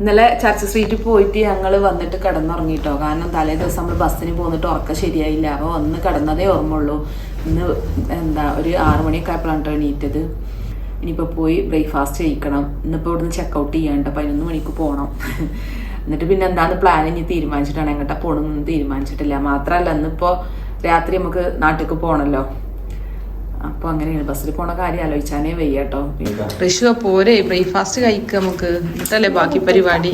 ഇന്നലെ ചർച്ച് സ്ട്രീറ്റിൽ പോയിട്ട് ഞങ്ങൾ വന്നിട്ട് കിടന്നുറങ്ങിട്ടോ. കാരണം തലേ ദിവസം നമ്മൾ ബസ്സിന് പോന്നിട്ട് ഉറക്കം ശരിയായില്ല. അപ്പോൾ വന്ന് കിടന്നതേ ഓർമ്മയുള്ളൂ. ഇന്ന് എന്താ ഒരു ആറു മണിയൊക്കെ ആയപ്പോഴാണ് എണീറ്റത്. ഇനിയിപ്പോൾ പോയി ബ്രേക്ക്ഫാസ്റ്റ് കഴിക്കണം. ഇന്നിപ്പോൾ ഇവിടുന്ന് ചെക്കൗട്ട് ചെയ്യാണ്ട് പതിനൊന്ന് മണിക്ക് പോകണം എന്നിട്ട് പിന്നെ എന്താന്ന് പ്ലാൻ ഇനി തീരുമാനിച്ചിട്ടാണ്. എങ്ങോട്ടാ പോകണമെന്ന് തീരുമാനിച്ചിട്ടില്ല. മാത്രല്ല ഇന്നിപ്പോൾ രാത്രി നമുക്ക് നാട്ടിലേക്ക് പോകണമല്ലോ അപ്പോൾ അങ്ങനെയാണ്. ബസ്സിൽ പോണ കാര്യം ആലോചിച്ചാനേ വയ്യ കേട്ടോ ഋഷു പോരെ? ബ്രേക്ക്ഫാസ്റ്റ് കഴിക്കുക നമുക്ക്. എന്നിട്ടല്ലേ ബാക്കി പരിപാടി?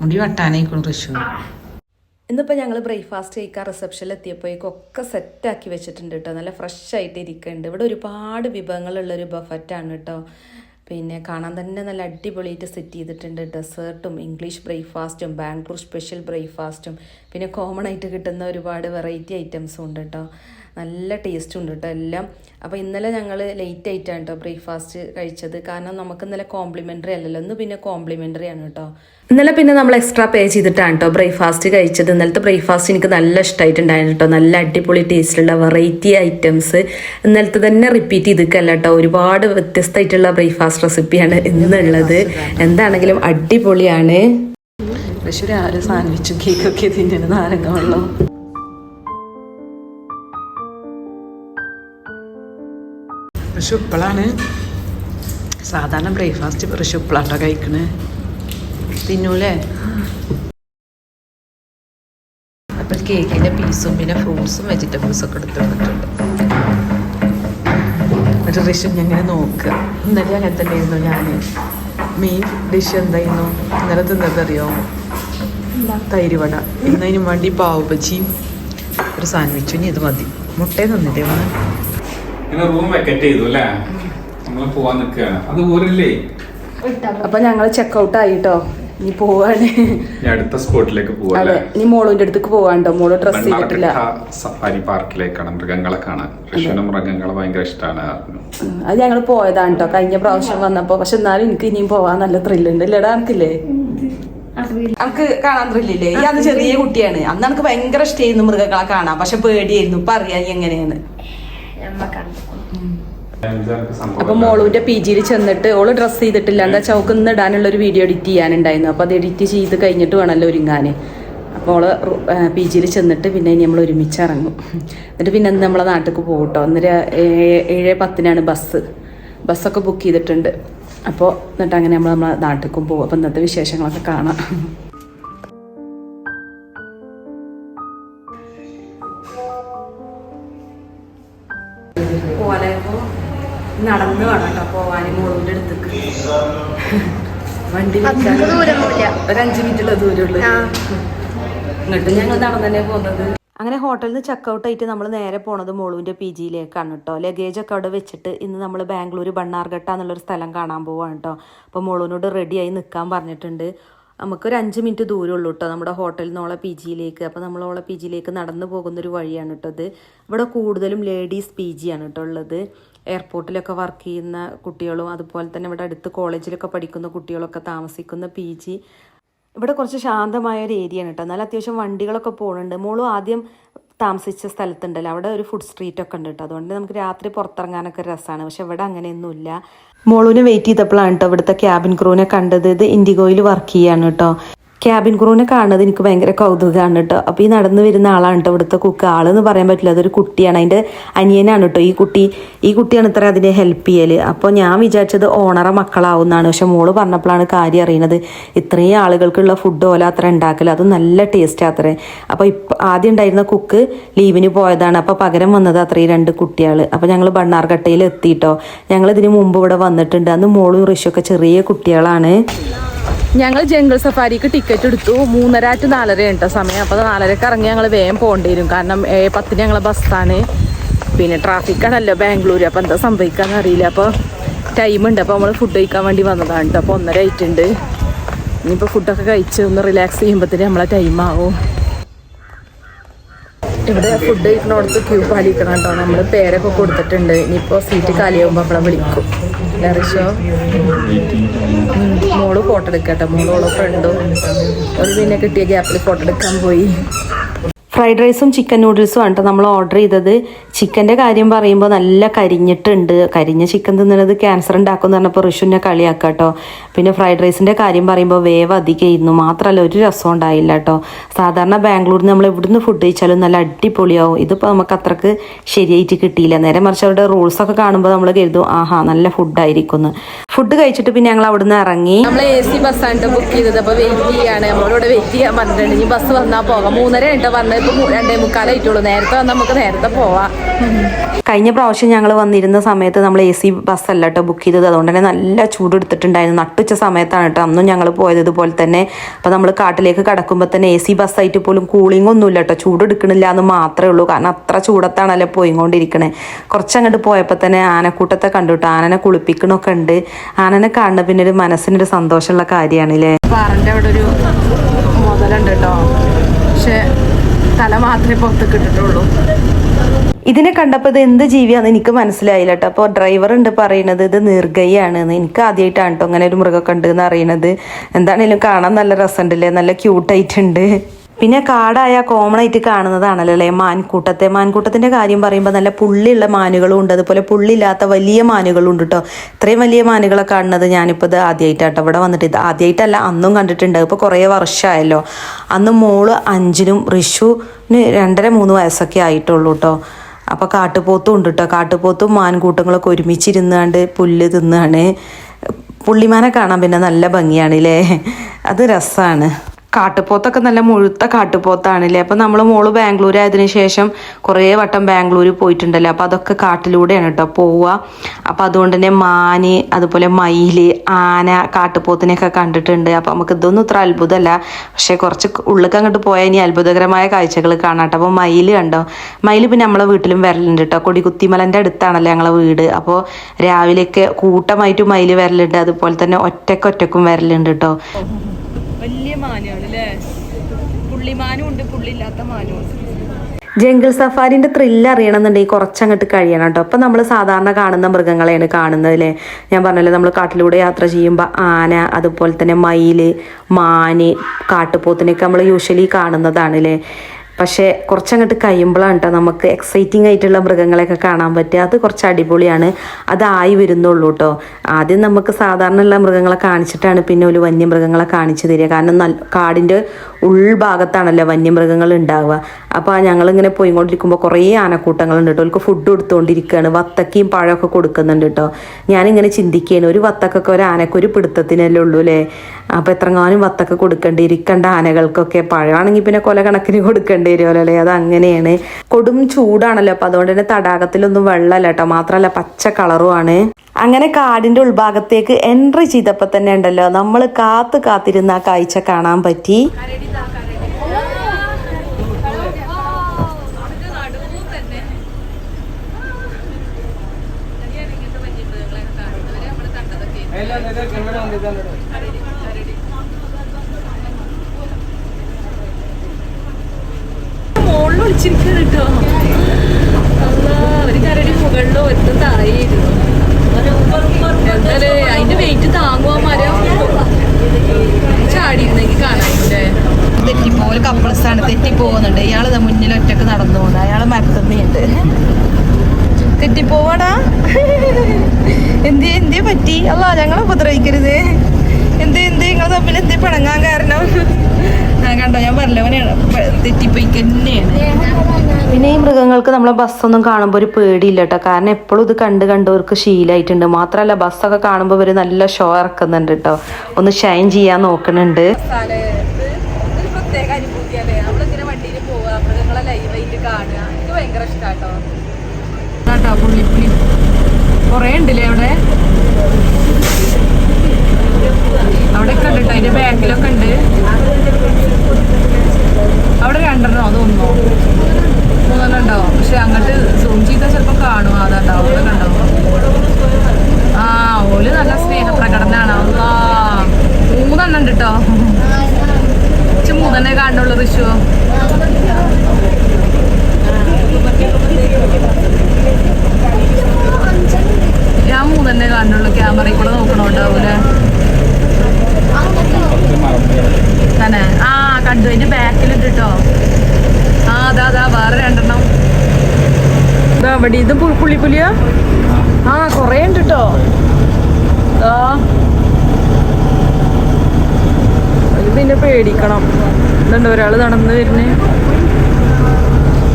മുടി വെട്ടാനായിക്കോളും ഋഷു ഇന്നിപ്പോൾ ഞങ്ങൾ ബ്രേക്ക്ഫാസ്റ്റ് കഴിക്കാൻ റിസപ്ഷനിൽ എത്തിയപ്പോഴേക്കൊക്കെ സെറ്റാക്കി വെച്ചിട്ടുണ്ട് കേട്ടോ നല്ല ഫ്രഷ് ആയിട്ട് ഇരിക്കുന്നുണ്ട് ഇവിടെ ഒരുപാട് വിഭവങ്ങളുള്ളൊരു ബഫറ്റാണ് കേട്ടോ പിന്നെ കാണാൻ തന്നെ നല്ല അടിപൊളിയായിട്ട് സെറ്റ് ചെയ്തിട്ടുണ്ട്. ഡെസേർട്ടും ഇംഗ്ലീഷ് ബ്രേക്ക്ഫാസ്റ്റും ബാംഗ്ലൂർ സ്പെഷ്യൽ ബ്രേക്ക്ഫാസ്റ്റും പിന്നെ കോമൺ ആയിട്ട് കിട്ടുന്ന ഒരുപാട് വെറൈറ്റി ഐറ്റംസും ഉണ്ട് കേട്ടോ നല്ല ടേസ്റ്റും ഉണ്ട് കേട്ടോ എല്ലാം. അപ്പോൾ ഇന്നലെ ഞങ്ങൾ ലേറ്റ് ആയിട്ടാണ് കേട്ടോ ബ്രേക്ക്ഫാസ്റ്റ് കഴിച്ചത്. കാരണം നമുക്ക് ഇന്നലെ കോംപ്ലിമെന്ററി അല്ലല്ലോ. ഇന്ന് പിന്നെ കോംപ്ലിമെന്ററി ആണ് കേട്ടോ ഇന്നലെ പിന്നെ നമ്മൾ എക്സ്ട്രാ പേ ചെയ്തിട്ടാണ് കേട്ടോ ബ്രേക്ക്ഫാസ്റ്റ് കഴിച്ചത്. ഇന്നലത്തെ ബ്രേക്ക്ഫാസ്റ്റ് എനിക്ക് നല്ല ഇഷ്ടമായിട്ടുണ്ടായിരുന്നു കേട്ടോ നല്ല അടിപൊളി ടേസ്റ്റിലുള്ള വെറൈറ്റി ഐറ്റംസ് ഇന്നലത്തെ തന്നെ റിപ്പീറ്റ് ചെയ്തിക്കല്ല കേട്ടോ ഒരുപാട് വ്യത്യസ്തമായിട്ടുള്ള ബ്രേക്ക്ഫാസ്റ്റ് റെസിപ്പിയാണ് ഇന്നുള്ളത്. എന്താണെങ്കിലും അടിപൊളിയാണ്. തൃശ്ശൂർ ആരും സാൻഡ്വിച്ചും കേക്കൊക്കെ തിന്നുന്ന നാരങ്ങ വെള്ളം ഋഷു ഇപ്പോഴാണ് സാധാരണ ബ്രേക്ക്ഫാസ്റ്റ് ഋഷുപ്പളാട്ടോ കഴിക്കണേ. തിന്നൂലേ? അപ്പം കേക്കിന്റെ പീസും പിന്നെ ഫ്രൂട്ട്സും വെജിറ്റബിൾസും ഒക്കെ എടുത്ത് വന്നിട്ടുണ്ട്. എന്നിട്ട് ഋഷു ഞങ്ങനെ ഇങ്ങനെ നോക്കുക? ഇന്നലെ അങ്ങനെ തന്നെയായിരുന്നു ഞാൻ മെയിൻ ഡിഷ് എന്തായിരുന്നു? ഇന്നലെ തിന്നതറിയോ തൈര് വട. ഇന്നതിനും വേണ്ടി പാവ് ബജിയും ഒരു സാൻഡ്വിച്ചും ഇനി ഇത് മതി. മുട്ടേ തന്നില്ലേ ഇങ്ങനെ റൂം വെക്കറ്റ് ചെയ്തു അല്ലേ? നമ്മൾ പോവാൻ നിൽക്കുകയാണ് അത് ഊരല്ലേ? അപ്പൊ ഞങ്ങൾ ചെക്കൗട്ട് ആയിട്ടോ. ഇനി പോവാണ്. അടുത്ത സ്പോട്ടിലേക്ക് അതെ ഇനി മോളുവിന്റെ അടുത്തേക്ക് പോവാണ്ടോ? മോൾ ഡ്രസ് ചെയ്തിട്ടില്ല. സഫാരി പാർക്കിലേക്കാണ് മൃഗങ്ങളെ കാണാൻ. ഋഷുവിന് മൃഗങ്ങളെ ഭയങ്കര ഇഷ്ടമാണ് അത് ഞങ്ങൾ പോയതാണ് കേട്ടോ കഴിഞ്ഞ പ്രാവശ്യം വന്നപ്പോ. പക്ഷെ എന്നാലും എനിക്ക് ഇനിയും പോവാൻ നല്ല ത്രില്ലുണ്ട് ഇല്ലടാ എനിക്കില്ലേ നമുക്ക് കാണാൻ ത്രില്ലില്ലേ ഈ അന്ന് ചെറിയ കുട്ടിയാണ്. അന്ന് എനിക്ക് ഭയങ്കര ഇഷ്ടമായിരുന്നു മൃഗങ്ങളെ കാണാൻ. പക്ഷെ പേടിയായിരുന്നു. ഇപ്പൊ അറിയാൻ എങ്ങനെയാണ്. അപ്പൊ മോളൂന്റെ പി ജിയിൽ ചെന്നിട്ട് ഓൾ ഡ്രസ്സ് ചെയ്തിട്ടില്ല. എന്താ ചൗക്ക് ഇന്ന് ഇടാനുള്ള ഒരു വീഡിയോ എഡിറ്റ് ചെയ്യാനുണ്ടായിരുന്നു. അപ്പൊ അത് എഡിറ്റ് ചെയ്ത് കഴിഞ്ഞിട്ട് വേണമല്ലോ ഒരുങ്ങാന്. അപ്പോൾ ഓൾ പി ജിയിൽ ചെന്നിട്ട് പിന്നെ ഇനി നമ്മൾ ഒരുമിച്ച് ഇറങ്ങും. എന്നിട്ട് പിന്നെ ഇന്ന് നമ്മളെ നാട്ടിലേക്ക് പോകട്ടോ അന്നേരം ഒന്നര ഏഴ് ഏഴ് പത്തിനാണ് ബസ് ബസ്സൊക്കെ ബുക്ക് ചെയ്തിട്ടുണ്ട്. അപ്പോൾ എന്നിട്ട് അങ്ങനെ നമ്മൾ നമ്മളെ നാട്ടിലേക്കും പോകും അപ്പോൾ ഇന്നത്തെ വിശേഷങ്ങളൊക്കെ കാണാം. നടന്ന് വേണം കേട്ടോ പോവാൻ മോളിന്റെ അടുത്തേക്ക്. വണ്ടി. ഒരു അഞ്ചു മിനിറ്റുള്ള ദൂരമുള്ളൂ. ഇങ്ങോട്ട് ഞങ്ങൾ നടന്നു തന്നെ പോകുന്നത്? അങ്ങനെ ഹോട്ടലിൽ നിന്ന് ചെക്കൗട്ട് ആയിട്ട് നമ്മൾ നേരെ പോണത് മോളുവിന്റെ പി ജിയിലേക്കാണ് കേട്ടോ. ലഗേജ് ഒക്കെ അവിടെ വെച്ചിട്ട് ഇന്ന് നമ്മൾ ബാംഗ്ലൂർ ബണ്ണാർഘട്ട എന്നുള്ളൊരു സ്ഥലം കാണാൻ പോവാണ് കേട്ടോ. അപ്പോൾ മോളുവിനോട് റെഡിയായി നിൽക്കാൻ പറഞ്ഞിട്ടുണ്ട്. നമുക്കൊരു അഞ്ച് മിനിറ്റ് ദൂരമുള്ളൂ കേട്ടോ നമ്മുടെ ഹോട്ടലിൽ നിന്നുള്ള പി ജിയിലേക്ക്. അപ്പോൾ നമ്മളോളെ പി ജിയിലേക്ക് നടന്നു പോകുന്നൊരു വഴിയാണ് കേട്ടോ ഇത്. ഇവിടെ കൂടുതലും ലേഡീസ് പി ജി ആണ് കേട്ടോ ഉള്ളത്. എയർപോർട്ടിലൊക്കെ വർക്ക് ചെയ്യുന്ന കുട്ടികളും അതുപോലെ തന്നെ ഇവിടെ അടുത്ത് കോളേജിലൊക്കെ പഠിക്കുന്ന കുട്ടികളൊക്കെ താമസിക്കുന്ന പി ജി. ഇവിടെ കുറച്ച് ശാന്തമായ ഒരു ഏരിയ ആണ് കേട്ടോ. എന്നാലും അത്യാവശ്യം വണ്ടികളൊക്കെ പോകുന്നുണ്ട് മോളും ആദ്യം താമസിച്ച സ്ഥലത്തുണ്ടല്ലോ. അവിടെ ഒരു ഫുഡ് സ്ട്രീറ്റ് ഒക്കെ ഉണ്ട് കേട്ടോ. അതുകൊണ്ട് നമുക്ക് രാത്രി പുറത്തിറങ്ങാനൊക്കെ രസമാണ് പക്ഷെ ഇവിടെ അങ്ങനെയൊന്നുമില്ല. മോളൂനെ വെയിറ്റ് ചെയ്തപ്പോഴാണ് കേട്ടോ ഇവിടുത്തെ ക്യാബിൻ ക്രൂവിനെ കണ്ടത്. ഇത് ഇൻഡിഗോയിൽ വർക്ക് ചെയ്യാണ് കേട്ടോ. ക്യാബിൻ ക്രൂവിനെ കാണുന്നത് എനിക്ക് ഭയങ്കര കൗതുകമാണ് കേട്ടോ. അപ്പോൾ ഈ നടന്നു വരുന്ന ആളാണ് കേട്ടോ ഇവിടുത്തെ കുക്ക്. ആളെന്ന് പറയാൻ പറ്റില്ല അതൊരു കുട്ടിയാണ്. അതിന്റെ അനിയനാണ് കേട്ടോ ഈ കുട്ടി. ഈ കുട്ടിയാണ് ഇത്ര അതിനെ ഹെൽപ്പ് ചെയ്യൽ അപ്പോൾ ഞാൻ വിചാരിച്ചത് ഓണറ മക്കളാവുന്നതാണ്. പക്ഷെ മോൾ പറഞ്ഞപ്പോഴാണ് കാര്യം അറിയുന്നത് ഇത്രയും ആളുകൾക്കുള്ള ഫുഡ് ഓല അത്ര ഉണ്ടാക്കൽ. അത് നല്ല ടേസ്റ്റ് അത്രേ. അപ്പോൾ ഇപ്പം ആദ്യം ഉണ്ടായിരുന്ന കുക്ക് ലീവിന് പോയതാണ്. അപ്പോൾ പകരം വന്നത് അത്രയും രണ്ട് കുട്ടികൾ അപ്പോൾ ഞങ്ങൾ ബണ്ണാർഘട്ടയിൽ എത്തിയിട്ടോ ഞങ്ങൾ ഇതിന് മുമ്പ് ഇവിടെ വന്നിട്ടുണ്ട്. അന്ന് മോളും ഋഷൊക്കെ ചെറിയ കുട്ടികളാണ്. ഞങ്ങൾ ജംഗിൾ സഫാരിക്ക് ടിക്കറ്റ് എടുത്തു. മൂന്നര ടു നാലര കേട്ടോ സമയം. അപ്പോൾ നാലരക്ക് ഇറങ്ങി ഞങ്ങൾ വേഗം പോകേണ്ടി വരും. കാരണം ഏഴ് പത്തിന് ഞങ്ങളെ ബസ്സാണ് പിന്നെ ട്രാഫിക്കാണല്ലോ ബാംഗ്ലൂർ അപ്പോൾ എന്താ സംഭവിക്കാന്ന് അറിയില്ല. അപ്പോൾ ടൈമുണ്ട് അപ്പോൾ നമ്മൾ ഫുഡ് കഴിക്കാൻ വേണ്ടി വന്നതാണ്. കേട്ടോ അപ്പോൾ ഒന്നര ആയിട്ടുണ്ട്. ഇനിയിപ്പോൾ ഫുഡൊക്കെ കഴിച്ച് ഒന്ന് റിലാക്സ് ചെയ്യുമ്പോഴത്തേന് നമ്മളെ ടൈം ആവും. ഇവിടെ ഫുഡ് കഴിക്കണോടത്ത് ക്യൂ പാലിക്കണം കേട്ടോ. നമ്മൾ പേരൊക്കെ കൊടുത്തിട്ടുണ്ട്. ഇനിയിപ്പോൾ സീറ്റ് കാലിയാകുമ്പോൾ നമ്മളെ വിളിക്കും. ഉം, മോൾ ഫോട്ടോ എടുക്കട്ടെ മോളോളോ ഫ്രണ്ടും ഒരു പിന്നെ കിട്ടിയ ഗ്യാപ്പിൽ ഫോട്ടോ എടുക്കാൻ പോയി. ഫ്രൈഡ് റൈസും ചിക്കൻ നൂഡിൽസും ആണ് നമ്മൾ ഓർഡർ ചെയ്തത്. ചിക്കന്റെ കാര്യം പറയുമ്പോൾ നല്ല കരിഞ്ഞിട്ടുണ്ട്. കരിഞ്ഞ ചിക്കൻ തിന്നുന്നത് ക്യാൻസർ ഉണ്ടാക്കും എന്ന് പറഞ്ഞപ്പോൾ ഋഷുവിനെ കളിയാക്കാം കേട്ടോ പിന്നെ ഫ്രൈഡ് റൈസിന്റെ കാര്യം പറയുമ്പോൾ വേവ് അധികമായിരുന്നു മാത്രമല്ല ഒരു രസം ഉണ്ടായില്ല കേട്ടോ സാധാരണ ബാംഗ്ലൂരിൽ നമ്മൾ എവിടുന്ന് ഫുഡ് കഴിച്ചാലും നല്ല അടിപൊളിയാവും. ഇതിപ്പോൾ നമുക്ക് അത്രയ്ക്ക് ശരിയായിട്ട് കിട്ടിയില്ല. നേരെ മറിച്ച് അവരുടെ റൂൾസൊക്കെ കാണുമ്പോൾ നമ്മൾ കരുതും ആഹാ നല്ല ഫുഡായിരിക്കും ഫുഡ് കഴിച്ചിട്ട് പിന്നെ ഞങ്ങൾ അവിടുന്ന് ഇറങ്ങി. നമ്മൾ എ സി ആണ് ബുക്ക് ചെയ്തത്. അപ്പോൾ വെയിറ്റ് ചെയ്യാണ്. നമ്മളിവിടെ വെയിറ്റ് ചെയ്യാൻ പറഞ്ഞിട്ടുണ്ട്. ഇനി ബസ് വന്നാൽ പോകാം. മൂന്നര ഉണ്ട് പറഞ്ഞത് ഇപ്പോൾ രണ്ടേ മുക്കാലായിട്ടുള്ളൂ നേരത്തെ വന്നാൽ നമുക്ക് നേരത്തെ പോവാം. കഴിഞ്ഞ പ്രാവശ്യം ഞങ്ങൾ വന്നിരുന്ന സമയത്ത് നമ്മൾ എ സി ബസ്സല്ല കേട്ടോ ബുക്ക് ചെയ്തത്. അതുകൊണ്ട് തന്നെ നല്ല ചൂട് എടുത്തിട്ടുണ്ടായിരുന്നു. നട്ടുച്ച സമയത്താണ് കേട്ടോ അന്നും ഞങ്ങൾ പോയത് ഇതുപോലെ തന്നെ. അപ്പോൾ നമ്മൾ കാട്ടിലേക്ക് കടക്കുമ്പോൾ തന്നെ എ സി ബസ്സായിട്ട് പോലും കൂളിംഗ് ഒന്നുമില്ല കേട്ടോ ചൂട് എടുക്കണില്ല എന്ന് മാത്രമേ ഉള്ളൂ. കാരണം അത്ര ചൂടത്താണല്ലോ പോയിക്കൊണ്ടിരിക്കണേ. കുറച്ചങ്ങോട്ട് പോയപ്പോൾ തന്നെ ആനക്കൂട്ടത്തെ കണ്ടു കേട്ടോ ആനനെ കുളിപ്പിക്കണമൊക്കെ ഉണ്ട്. ആനനെ കാണുന്ന പിന്നെ ഒരു മനസ്സിനൊരു സന്തോഷമുള്ള കാര്യമാണല്ലേ? പാറന്റെ അവിടെ ഒരു മുതലുണ്ട് കേട്ടോ. പക്ഷെ തല മാത്രമേ പുറത്തേക്ക് ഇട്ടിട്ടുള്ളൂ. ഇതിനെ കണ്ടപ്പോൾ ഇത് എന്ത് ജീവിയാന്ന് എനിക്ക് മനസ്സിലായില്ല കേട്ടോ. അപ്പോൾ ഡ്രൈവർ ഉണ്ട് പറയുന്നത് ഇത് നീർഗയാണ് എന്ന്. എനിക്ക് ആദ്യമായിട്ടാണ് കേട്ടോ അങ്ങനെ ഒരു മൃഗമൊക്കെ ഉണ്ട് എന്ന് അറിയണത്. എന്താണേലും കാണാൻ നല്ല രസമുണ്ടല്ലേ? നല്ല ക്യൂട്ടായിട്ടുണ്ട് പിന്നെ കാടായ കോമൺ ആയിട്ട് കാണുന്നതാണല്ലോ അല്ലേ? മാൻകൂട്ടത്തെ. മാൻകൂട്ടത്തിന്റെ കാര്യം പറയുമ്പോൾ നല്ല പുള്ളിയുള്ള മാനുകളും ഉണ്ട്. അതുപോലെ പുള്ളിയില്ലാത്ത വലിയ മാനുകളും ഉണ്ട് കേട്ടോ ഇത്രയും വലിയ മാനുകളെ കാണുന്നത് ഞാനിപ്പോൾ ഇത് ആദ്യമായിട്ടാട്ടോ ഇവിടെ വന്നിട്ട്. ഇത് ആദ്യമായിട്ടല്ല അന്നും കണ്ടിട്ടുണ്ട്. ഇപ്പോൾ കുറേ വർഷമായല്ലോ. അന്ന് മോൾ അഞ്ചിനും ഋഷുവിന് രണ്ടര മൂന്ന് വയസ്സൊക്കെ ആയിട്ടുള്ളൂ കേട്ടോ അപ്പോൾ കാട്ടുപോത്തും ഉണ്ട് കേട്ടോ കാട്ടുപോത്തും മാൻകൂട്ടങ്ങളൊക്കെ ഒരുമിച്ചിരുന്നാണ്ട് പുല്ല് തിന്നാണ്. പുള്ളിമാനെ കാണാൻ പിന്നെ നല്ല ഭംഗിയാണ് അല്ലേ അത് രസമാണ് കാട്ടുപോത്തൊക്കെ നല്ല മുഴുത്ത കാട്ടുപോത്താണല്ലേ? അപ്പം നമ്മൾ മോൾ ബാംഗ്ലൂർ ആയതിനു ശേഷം കുറേ വട്ടം ബാംഗ്ലൂർ പോയിട്ടുണ്ടല്ലോ? അപ്പോൾ അതൊക്കെ കാട്ടിലൂടെയാണ് കേട്ടോ പോവുക. അപ്പോൾ അതുകൊണ്ട് തന്നെ മാന് അതുപോലെ മയിൽ ആന കാട്ടുപോത്തിനെയൊക്കെ കണ്ടിട്ടുണ്ട്. അപ്പോൾ നമുക്ക് ഇതൊന്നും ഇത്ര അത്ഭുതമല്ല. പക്ഷേ കുറച്ച് ഉള്ളിലേക്ക് അങ്ങോട്ട് പോയാൽ ഇനി അത്ഭുതകരമായ കാഴ്ചകൾ കാണാം കേട്ടോ അപ്പോൾ മയിൽ കണ്ടോ? മയിൽ പിന്നെ നമ്മളെ വീട്ടിലും വരലുണ്ട് കേട്ടോ കൊടികുത്തിമലന്റെ അടുത്താണല്ലോ ഞങ്ങളെ വീട്. അപ്പോൾ രാവിലെയൊക്കെ കൂട്ടമായിട്ട് മയിൽ വരലുണ്ട്. അതുപോലെ തന്നെ ഒറ്റക്കൊറ്റക്കും വരലുണ്ട് കേട്ടോ വലിയ മാനാണ് അല്ലേ? പുള്ളിമാനും ഉണ്ട് പുള്ളില്ലാത്ത മാനും ഉണ്ട്. ജംഗിൾ സഫാരിന്റെ ത്രില്ല് അറിയണമെന്നുണ്ടെങ്കിൽ കുറച്ചങ്ങോട്ട് കഴിയണം കേട്ടോ. അപ്പം നമ്മൾ സാധാരണ കാണുന്ന മൃഗങ്ങളെയാണ് കാണുന്നത് അല്ലേ? ഞാൻ പറഞ്ഞല്ലോ നമ്മൾ കാട്ടിലൂടെ യാത്ര ചെയ്യുമ്പോൾ ആന അതുപോലെ തന്നെ മയിൽ മാന് കാട്ടുപോത്തിനൊക്കെ നമ്മൾ യൂഷ്വലി കാണുന്നതാണ് അല്ലേ? പക്ഷേ കുറച്ചങ്ങോട്ട് കഴിയുമ്പോഴാണ് കേട്ടോ നമുക്ക് എക്സൈറ്റിംഗ് ആയിട്ടുള്ള മൃഗങ്ങളെയൊക്കെ കാണാൻ പറ്റുക. അത് കുറച്ച് അടിപൊളിയാണ്. അതായി വരുന്നുള്ളൂ കേട്ടോ ആദ്യം നമുക്ക് സാധാരണ ഉള്ള മൃഗങ്ങളെ കാണിച്ചിട്ടാണ് പിന്നെ ഒരു വന്യമൃഗങ്ങളെ കാണിച്ചു തരിക. കാരണം നല്ല കാടിന്റെ ഉൾഭാഗത്താണല്ലോ വന്യമൃഗങ്ങൾ ഉണ്ടാവുക അപ്പോൾ ഞങ്ങളിങ്ങനെ പോയിക്കൊണ്ടിരിക്കുമ്പോൾ കുറേ ആനക്കൂട്ടങ്ങളുണ്ട് കേട്ടോ. അവർക്ക് ഫുഡ് കൊടുത്തുകൊണ്ടിരിക്കുകയാണ് വത്തക്കയും പഴമൊക്കെ കൊടുക്കുന്നുണ്ട് കേട്ടോ. ഞാനിങ്ങനെ ചിന്തിക്കുകയാണ് ഒരു വത്തക്കൊക്കെ ഒരു ആനക്ക് ഒരു പിടുത്തത്തിനല്ലേ ഉള്ളൂ അല്ലേ? അപ്പോൾ എത്രങ്ങാനും വത്തക്ക കൊടുക്കേണ്ടി ഇരിക്കേണ്ട ആനകൾക്കൊക്കെ. പഴമാണെങ്കിൽ പിന്നെ കൊല കണക്കിന് കൊടുക്കേണ്ടി വരുമല്ലോ അല്ലേ? അത് അങ്ങനെയാണ് കൊടും ചൂടാണല്ലോ. അപ്പോൾ അതുകൊണ്ട് തന്നെ തടാകത്തിലൊന്നും വെള്ളമല്ല കേട്ടോ. മാത്രമല്ല പച്ച കളറുമാണ് അങ്ങനെ കാടിന്റെ ഉൾഭാഗത്തേക്ക് എൻട്രി ചെയ്തപ്പോൾ തന്നെ ഉണ്ടല്ലോ. നമ്മൾ കാത്തു കാത്തിരുന്ന ആ കാഴ്ച കാണാൻ പറ്റി. മുകളിൽ തെറ്റിപ്പോവാടാ? എന്ത് എന്ത് പറ്റി? അല്ല ഞങ്ങളെ ഉപദ്രവിക്കരുത്. എന്ത് എന്ത്? നിങ്ങൾ തമ്മിൽ എന്ത് പിണങ്ങാൻ കാരണം? കണ്ടോ ഞാൻ പറഞ്ഞവനെയാണ് തെറ്റിപ്പോയി തന്നെയാണ് പിന്നെ ഈ മൃഗങ്ങൾക്ക് നമ്മളെ ബസ്സൊന്നും കാണുമ്പോൾ ഒരു പേടിയില്ല കേട്ടോ. കാരണം എപ്പോഴും ഇത് കണ്ട് കണ്ടവർക്ക് ശീലമായിട്ടുണ്ട് മാത്രമല്ല ബസ്സൊക്കെ കാണുമ്പോൾ ഇവർ നല്ല ഷോ ഇറക്കുന്നുണ്ട് കേട്ടോ. ഒന്ന് ഷൈൻ ചെയ്യാൻ നോക്കുന്നുണ്ട് സ്ഥലം ഇത് ഇതൊരു പ്രത്യേക അനുഭൂതിയല്ലേ നമ്മളിങ്ങനെ വണ്ടിയിൽ പോവുക മൃഗങ്ങളെ ലൈവായിട്ട് കാണുക എനിക്ക് ഭയങ്കര ഇഷ്ടാട്ടോ കേട്ടോ പുള്ളി പുള്ളി കുറേ ഉണ്ടല്ലേ അവിടെ അവിടെ ഒക്കെ ഉണ്ട് കേട്ടോ അതിന്റെ ബാക്കിലൊക്കെ ഉണ്ട് അവിടെ രണ്ടെണ്ണോ അതൊന്നോ മൂന്നെണ്ണം ഉണ്ടോ പക്ഷെ അങ്ങോട്ട് സൂം ചെയ്താൽ ചിലപ്പോൾ കാണും അതാട്ടോ അവിടെ കണ്ടോ ആ ഓൽ നല്ല സ്നേഹപ്രകടനാണ് അല്ലാ മൂന്നെണ്ണം ഉണ്ട് കേട്ടോ ഇച്ച് മൂന്നെണ്ണേ കാണുള്ളൂ ഋഷു ഞാൻ മൂന്നെണ്ണേ കാണുള്ളൂ ക്യാമറയിൽ കൂടെ നോക്കണോണ്ടാവൂലേ തന്നെ ആ കണ്ടു അതിന്റെ ബാക്കിലുണ്ട് കേട്ടോ ആ അതാ വേറെ രണ്ടെണ്ണം ഇതാ ഇതും പുളി പു- ആ കൊറേ ഉണ്ട് കേട്ടോ ആ. പിന്നെ പേടിക്കണം. ഇതുണ്ട് ഒരാൾ നടന്നു വരുന്നേ.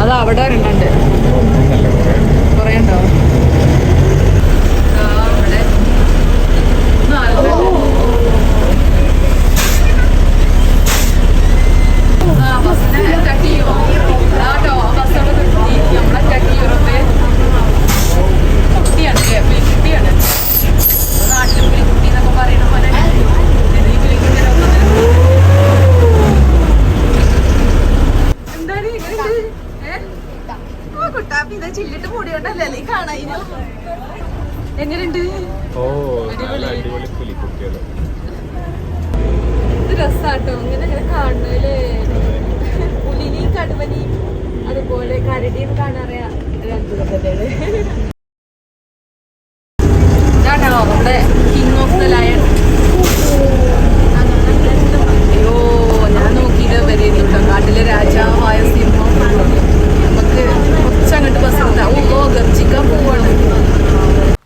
അത് അവിടെ ഒരെണ്ണുണ്ട് കൊറേ ഉണ്ടോ ദാ അവിടെ. നാലെണ്ണം. ആ, ബസ്സിനെ attack ചെയ്യുവോ? ആ ട്ടോ, ആ ബസ് അവിടെ നിർത്തി. നമ്മളെ attack ചെയ്യുവോ കുട്ടിയാണ് അല്ലേ? പുലിക്കുട്ടിയാണ്. നാട്ടിൽ പുലിക്കുട്ടി എന്നൊക്കെ പറയണ പോലെ ഇത് ഈ പുലിക്കുട്ടീനെ ഒന്ന് എന്താണ് ഇങ്ങനെയുണ്ട്? ഏ? ആ കുട്ടാപ്പി ഇതാ ചില്ലിട്ട് മൂടിയോണ്ടല്ലേ നീ കാണാൻ എങ്ങനെയുണ്ട് ഓ നല്ല അടിപൊളി പുലിക്കുട്ടികൾ ഇത് രസാട്ടോ ഇങ്ങനെ ഇങ്ങനെ കാണണല്ലേ പുലിനെയും കടുവനെയും അതുപോലെ കരടിയും കാണാറിയാ ഒരു അത്ഭുതം തന്നെയാണ് ഇതാണോ നമ്മുടെ കിങ് ഓഫ് ദ ലയൺ അയ്യോ ഞാൻ നോക്കിയത് വരെ കേട്ടോ കാട്ടിലെ രാജാവായ സിംഹം നമുക്ക് കുറച്ചങ്ങോട്ട് ബസ് ഓ ഗർജിക്കാൻ പോവാണ്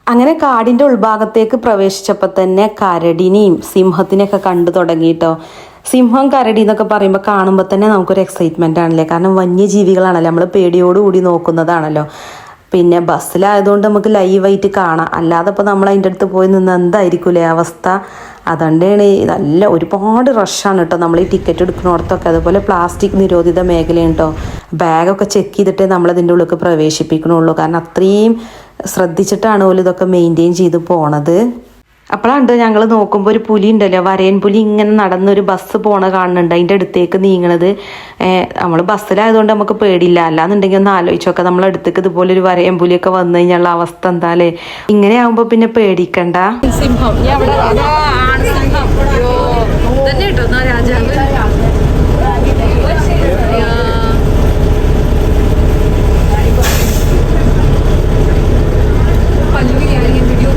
അങ്ങനെ കാടിന്റെ ഉൾഭാഗത്തേക്ക് പ്രവേശിച്ചപ്പോൾ തന്നെ കരടിനെയും സിംഹത്തിനെയൊക്കെ കണ്ടു തുടങ്ങിയിട്ടോ സിംഹം കരടി എന്നൊക്കെ പറയുമ്പോൾ കാണുമ്പോൾ തന്നെ നമുക്കൊരു എക്സൈറ്റ്മെന്റ് ആണല്ലേ? കാരണം വന്യജീവികളാണല്ലോ. നമ്മൾ പേടിയോടുകൂടി നോക്കുന്നതാണല്ലോ. പിന്നെ ബസ്സിലായതുകൊണ്ട് നമുക്ക് ലൈവായിട്ട് കാണാം. അല്ലാതെ ഇപ്പോൾ നമ്മൾ അതിന്റെ അടുത്ത് പോയി നിന്ന് എന്തായിരിക്കൂലേ അവസ്ഥ? അതുകൊണ്ടാണ് നല്ല ഒരുപാട് റഷാണ് കേട്ടോ. നമ്മൾ ഈ ടിക്കറ്റ് എടുക്കുന്നിടത്തൊക്കെ. അതുപോലെ പ്ലാസ്റ്റിക് നിരോധിത മേഖലയാണ് ബാഗൊക്കെ ചെക്ക് ചെയ്തിട്ടേ നമ്മൾ ഇതിന്റെ പ്രവേശിപ്പിക്കണുള്ളൂ. കാരണം അത്രയും ശ്രദ്ധിച്ചിട്ടാണ് പോലും ഇതൊക്കെ മെയിന്റെയിൻ ചെയ്ത് പോണത്. അപ്പോഴാണ്ട് ഞങ്ങൾ നോക്കുമ്പോൾ ഒരു പുലി ഉണ്ടല്ലോ വരയൻ പുലി ഇങ്ങനെ നടന്നൊരു ബസ് പോണ കാണുന്നുണ്ട്. അതിന്റെ അടുത്തേക്ക് നീങ്ങണത്. നമ്മൾ ബസ്സിലായതുകൊണ്ട് നമുക്ക് പേടിയില്ല. അല്ലാന്നുണ്ടെങ്കിൽ ഒന്ന് ആലോചിച്ചൊക്കെ നമ്മളെ അടുത്തേക്ക് ഇതുപോലെ ഒരു വരയൻ പുലിയൊക്കെ വന്നു കഴിഞ്ഞുള്ള അവസ്ഥ എന്താലേ ഇങ്ങനെ ആകുമ്പോൾ പിന്നെ പേടിക്കണ്ട. സിംഹം ഞാൻ അവിടെ അതാ ആണ് സിംഹം അയ്യോ തന്നെ കേട്ടോ എന്നാ രാജാവ് അയ്യോ. പല്ലു ബിരിയാണി വീഡിയോ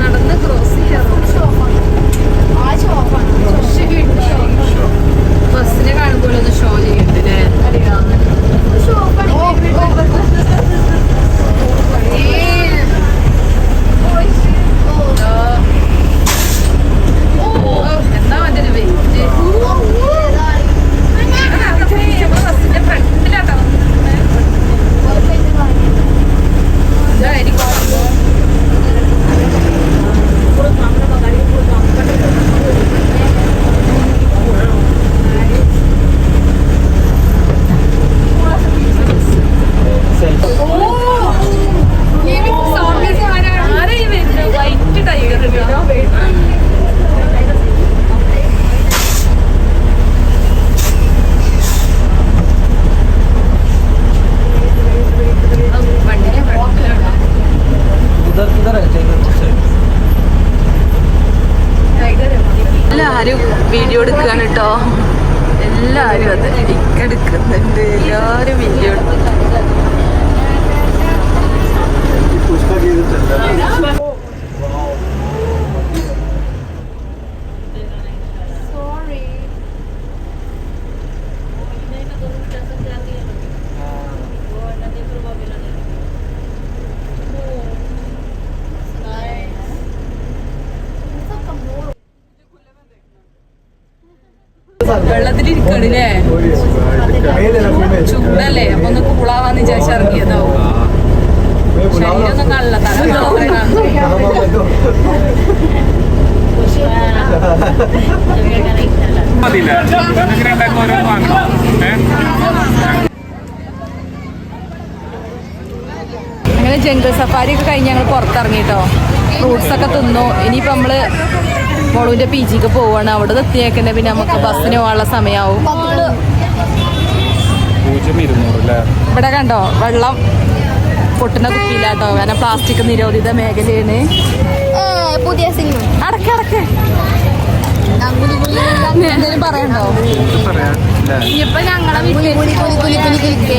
നടന്ന് ക്രോസ് ചെയ്യാറോ ബസ്സിനെ കാണുമ്പോൾ ഒന്ന് ഷോ ചെയ്യുന്നുണ്ട് എന്താ മറ്റേ വെയിറ്റ് ബസ്സിന്റെ ഫ്രണ്ടിലാട്ടോ എന്തായിരിക്കും ആരാ ഈ വരുന്നത് വൈറ്റ് ടൈഗർ വണ്ടിനെ ഫ്രണ്ടിലാണ് എല്ലാരും വീഡിയോ എടുക്കുകയാണ് കേട്ടോ എല്ലാരും അത് എടുക്കുന്നുണ്ട് എല്ലാരും വീഡിയോ വെള്ളത്തിലിരിക്കണില്ലേ ചൂടല്ലേ? അപ്പൊ ഒന്ന് കൂളാവാന്ന് വിചാരിച്ച് ഇറങ്ങിയതാവും. ശരീരം ഒന്നും കാണില്ല. തല അങ്ങനെ ജംഗിൾ സഫാരി ഒക്കെ കഴിഞ്ഞ് ഞങ്ങൾ പുറത്തിറങ്ങിട്ടോ ഫ്രൂട്ട്സ് ഒക്കെ തിന്നു. ഇനിയിപ്പോൾ നമ്മൾ മോളുവിന്റെ പി ജിക്ക് പോവാണ്. അവിടെ എത്തിയേക്കുന്നത് പിന്നെ നമുക്ക് ബസ്സിന് പോകാനുള്ള സമയമാവും ഇവിടെ കണ്ടോ? വെള്ളം പൊട്ടുന്ന കുപ്പിയിലാട്ടോ. കാരണം പ്ലാസ്റ്റിക് നിരോധിത മേഖലയാണ്. പുതിയ സിനിമ. അടക്കടക്ക് പറയണ്ടോ? ഇനിയിപ്പൊ ഞങ്ങളെ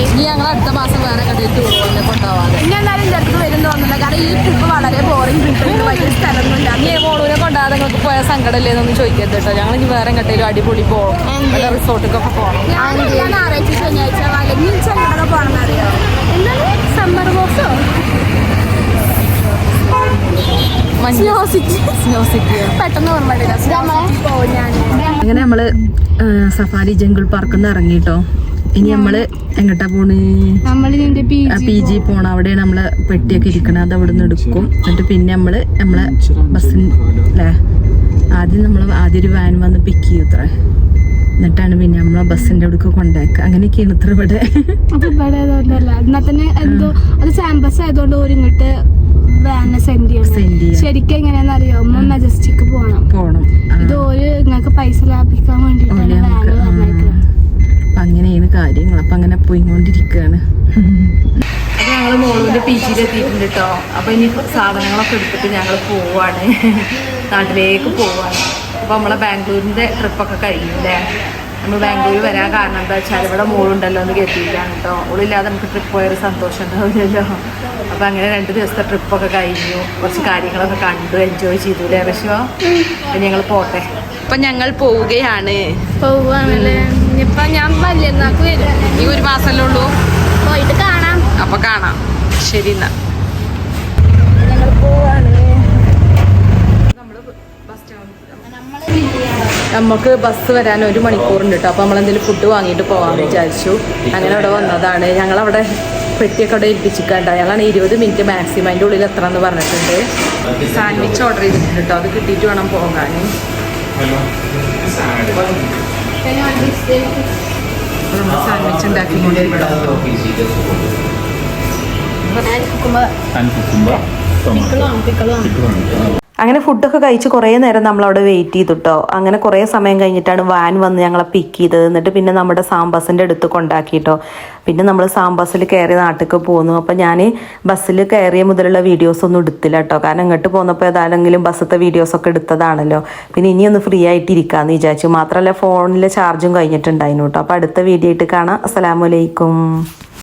ഇനി ഞങ്ങൾ അടുത്ത മാസം വേറെ ടൂർ പോലെ കൊണ്ടുപോകാതെ ഇനി എന്തായാലും എന്റെ അടുത്ത് വരും തോന്നുന്നില്ല. കാരണം ഈ ട്രിപ്പ് വളരെ ബോറിംഗ് ട്രിപ്പ് വലിയ സ്ഥലമൊന്നുമില്ല. നീ മോളൂനെ കൊണ്ടാതെ നിങ്ങൾക്ക് പോയ സങ്കടമല്ലേന്നൊന്നും ചോദിക്കരുത് കേട്ടോ ഞങ്ങൾ ഇനി വേറെ എങ്ങോട്ടേലും അടിപൊളി പോകും വല്ല റിസോർട്ടിക്കൊക്കെ പോകണം ഞായറാഴ്ച ശനിയാഴ്ച അല്ലെങ്കിൽ ചെങ്ങടൊക്കെ പോകണം അറിയോ? എന്താണ്? സമ്മർ ബോക്സോ പെട്ടെന്ന് ഓർമ്മ അങ്ങനെ നമ്മൾ സഫാരി ജംഗിൾ പാർക്ക് നിന്ന് ഇറങ്ങിട്ടോ. ഇനി നമ്മൾ എങ്ങട്ടാ പോണേ? പി ജി പോണ. അവിടെയാണ് നമ്മൾ പെട്ടിയൊക്കെ ഇരിക്കണത്. അത് അവിടെ നിന്ന് എടുക്കും എന്നിട്ട് പിന്നെ നമ്മൾ നമ്മളെ ബസ്സിന് അല്ലേ ആദ്യം നമ്മൾ ആദ്യം ഒരു വാൻ വന്ന് പിക്ക് ചെയ്യും ഇത്ര എന്നിട്ടാണ് പിന്നെ നമ്മളെ ബസ്സിന്റെ അവിടേക്ക് കൊണ്ടാക്കുക അങ്ങനെയൊക്കെയാണ് ഇത്ര ഇവിടെ. എന്നാൽ തന്നെ എന്തോ അത് ആയതുകൊണ്ട് വാനെ സെൻഡ് ചെയ്യണം. ശരിക്കും പോകണം ആ. ഇത് ഒരു നിങ്ങൾക്ക് പൈസ ലാഭിക്കാൻ അപ്പൊ അങ്ങനെയാണ് കാര്യങ്ങൾ. അപ്പൊ അങ്ങനെ പോയിക്കൊണ്ടിരിക്കുകയാണ് അപ്പൊ ഞങ്ങൾ മോളൂന്റെ പി ജിയിൽ എത്തിയിട്ടുണ്ട് കേട്ടോ അപ്പൊ ഇനി സാധനങ്ങളൊക്കെ എടുത്തിട്ട് ഞങ്ങൾ പോവാണ്. നാട്ടിലേക്ക് പോവാണ്. അപ്പൊ നമ്മളെ ബാംഗ്ലൂരിന്റെ ട്രിപ്പൊക്കെ കഴിഞ്ഞു അല്ലേ നമ്മൾ ബാംഗ്ലൂർ വരാൻ കാരണം എന്താ വെച്ചാൽ ഇവിടെ മോളുണ്ടല്ലോ എന്ന് കരുതിയിട്ടാണ് കേട്ടോ ഓളില്ലാതെ നമുക്ക് ട്രിപ്പ് പോയൊരു സന്തോഷം ഉണ്ടാവില്ലല്ലോ. അപ്പൊ അങ്ങനെ രണ്ട് ദിവസത്തെ ട്രിപ്പൊക്കെ കഴിഞ്ഞു. കുറച്ച് കാര്യങ്ങളൊക്കെ കണ്ടു എൻജോയ് ചെയ്തു അല്ലേ പക്ഷോ അപ്പൊ ഞങ്ങൾ പോട്ടെ. അപ്പൊ ഞങ്ങൾ പോവുകയാണ്. ഞാൻ വരും. ഈ ഒരു മാസമല്ലേ ഉള്ളൂ? പോയിട്ട് കാണാം. അപ്പൊ കാണാം. ശരി എന്നാ. ഞങ്ങൾ പോവാണ് നമുക്ക് ബസ് വരാൻ ഒരു മണിക്കൂറുണ്ട് കേട്ടോ അപ്പോൾ നമ്മളെന്തെങ്കിലും ഫുഡ് വാങ്ങിയിട്ട് പോകാമെന്ന് വിചാരിച്ചു. അങ്ങനെ അവിടെ വന്നതാണ്. ഞങ്ങളവിടെ പെട്ടിയൊക്കെ അവിടെ ഏൽപ്പിച്ചിട്ടുണ്ട്. അയാളാണ് ഇരുപത് മിനിറ്റ് മാക്സിമം അതിന്റെ ഉള്ളിൽ എത്ര എന്ന് പറഞ്ഞിട്ടുണ്ട്. സാൻഡ്വിച്ച് ഓർഡർ ചെയ്തിട്ടുണ്ട് കേട്ടോ. അത് കിട്ടിയിട്ട് വേണം പോകാൻ. സാൻഡ്വിച്ച് ഉണ്ടാക്കിക്കൊണ്ടിരിക്കണം കുക്കുമ്പ ടൊമാറ്റോ. അങ്ങനെ ഫുഡൊക്കെ കഴിച്ച് കുറേ നേരം നമ്മൾ അവിടെ വെയിറ്റ് ചെയ്തു കേട്ടോ അങ്ങനെ കുറേ സമയം കഴിഞ്ഞിട്ടാണ് വാൻ വന്ന് ഞങ്ങളെ പിക്ക് ചെയ്തത്. എന്നിട്ട് പിന്നെ നമ്മുടെ സാംബസിന്റെ അടുത്ത് കൊണ്ടാക്കിട്ടോ. പിന്നെ നമ്മൾ സാംബസിൽ കയറി നാട്ടിലേക്ക് പോന്നു. അപ്പോൾ ഞാൻ ബസ്സിൽ കയറിയ മുതലുള്ള വീഡിയോസ് ഒന്നും എടുത്തില്ല കേട്ടോ കാരണം ഇങ്ങോട്ട് പോന്നപ്പോൾ ഏതാണെങ്കിലും ബസ്സത്തെ വീഡിയോസൊക്കെ എടുത്തതാണല്ലോ. പിന്നെ ഇനിയൊന്ന് ഫ്രീ ആയിട്ട് ഇരിക്കാമെന്ന് വിചാരിച്ചു. മാത്രമല്ല ഫോണിലെ ചാർജും കഴിഞ്ഞിട്ടുണ്ടായിരുന്നു കേട്ടോ അപ്പോൾ അടുത്ത വീഡിയോ ആയിട്ട് കാണാം. അസ്സലാമലൈക്കും